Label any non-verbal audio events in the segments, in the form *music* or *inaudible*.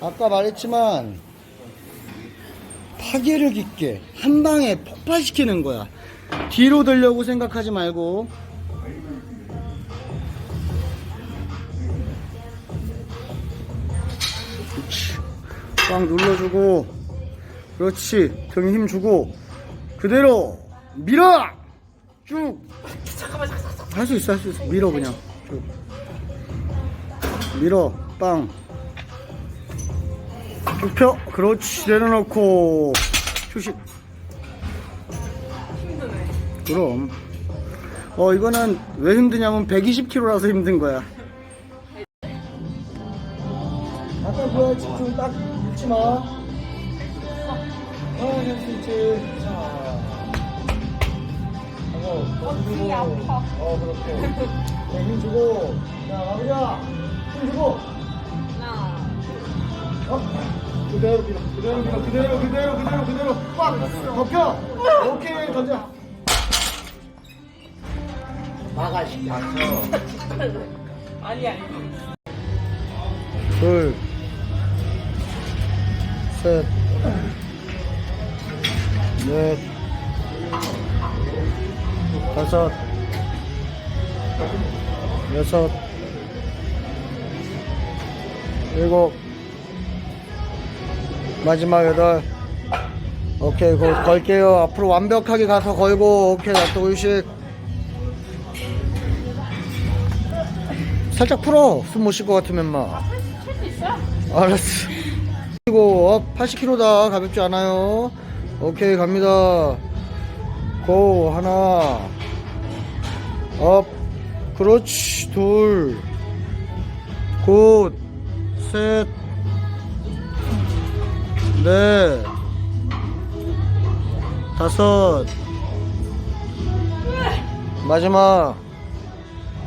아까 말했지만 파괴력 있게 한 방에 폭발시키는 거야. 뒤로 들려고 생각하지 말고. 그렇지. 꽉 눌러주고 그렇지. 등힘 주고 그대로 밀어! 쭉! 할수 있어 할 수 있어. 밀어 그냥. 쭉. 밀어 빵 쭉펴 그렇지 내려놓고 휴식 그럼 어 이거는 왜 힘드냐면 120kg라서 힘든 거야 아까 그거 집중 딱 잊지 마 어, 할수 있지. 자. 하고, 더 주고. 어, 그렇게. 네, 힘 주고. 자, 마무리야. 힘 주고. 하나, 어? 그대로 밀어. 그대로 밀어. 그대로, 그대로, 그대로, 그대로. 꽉! 덮여! 오케이, 던져. 막아, 씨. 아니 아니. 둘, 셋, 넷, 다섯, 여섯, 일곱, 마지막 여덟. 오케이, 거, 걸게요. 앞으로 완벽하게 가서 걸고, 오케이, 놔두고 휴식. 살짝 풀어. 숨 못 쉴 것 같으면 막. 알았어. 그리고 업 80kg다 가볍지 않아요. 오케이 갑니다. 고 하나 업 그렇지 둘 굿, 셋, 넷, 다섯, 마지막.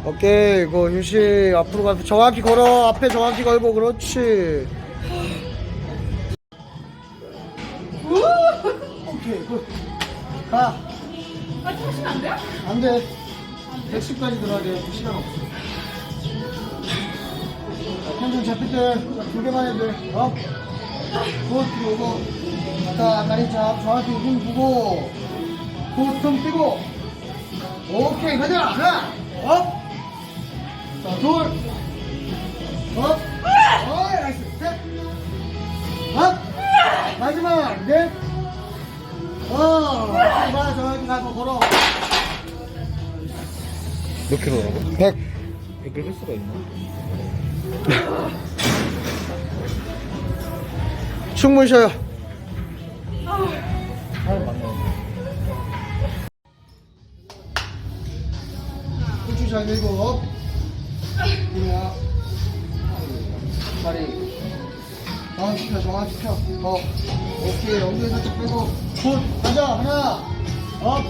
오케이, 그 휴식 앞으로 가서 정확히 걸어. 앞에 정확히 걸고 그렇지. 오케이, 굿. 가. 아, 하시면 안 돼요? 안 돼. 110까지 들어야 돼. 시간 없어. 자, 텐션 잡힐 때, 두 개만 해도 돼. 업. 굿, 그리고. 자, 다리 잡. 정확히 힘 주고. 굿, 좀 뛰고. 오케이, 가자. 하나. 업. 자, 둘. 업. 어이, 나이스. 셋. 업. 마지막. 넷. 어. 봐, 저기 가서 걸어. 몇 킬로라고? 100. 100을 할 수가 있나? *laughs* 충분히 쉬어요. 사람 많네. 후추 잘 들고. 그래야. 다리. 정확히 펴. 어. 오케이. 엉덩이 살짝 빼고. 굿. 가자. 하나. 업.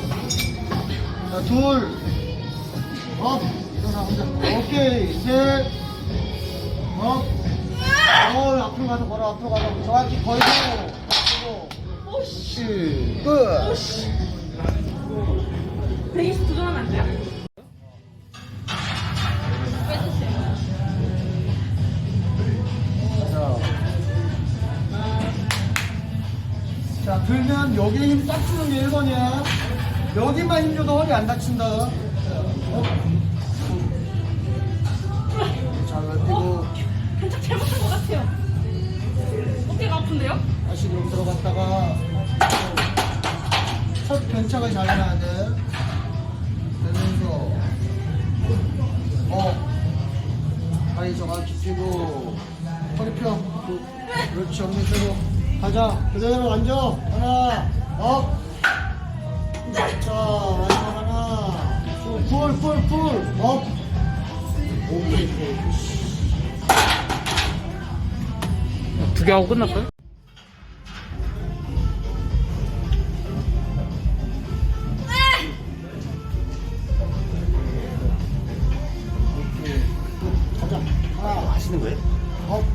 자, 둘. 업. 일어나, 혼자. 오케이. 셋. 업. 어, 앞으로 가서 걸어, 앞으로 가서. 정확히 걸고. 걸고. 오씨. 끝. 120 도전하면 안 돼요? 빼주세요. 자. 자, 들면 여기에 힘 딱 주는 게 1번이야. 여기만 힘 줘도 허리 안 다친다. 어? 자, vertigo. 살짝 잘못한 것 같아요. 어깨가 아픈데요? 다시 좀 들어갔다가 첫 견착을 잘 해놔야 돼. 되면서 어 다리 정확히 펴고 허리 펴. 그, 그렇지 엉덩이 펴고 가자. 그대로 앉아. 하나 업. 자 마지막 하나 풀풀풀풀 업. 오케이 오케이. 두개 하고 끝났어요?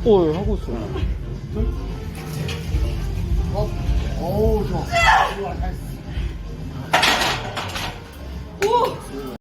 어, 예, 하고 있어요. 어, 어, 좋아. 좋아, 잘했어.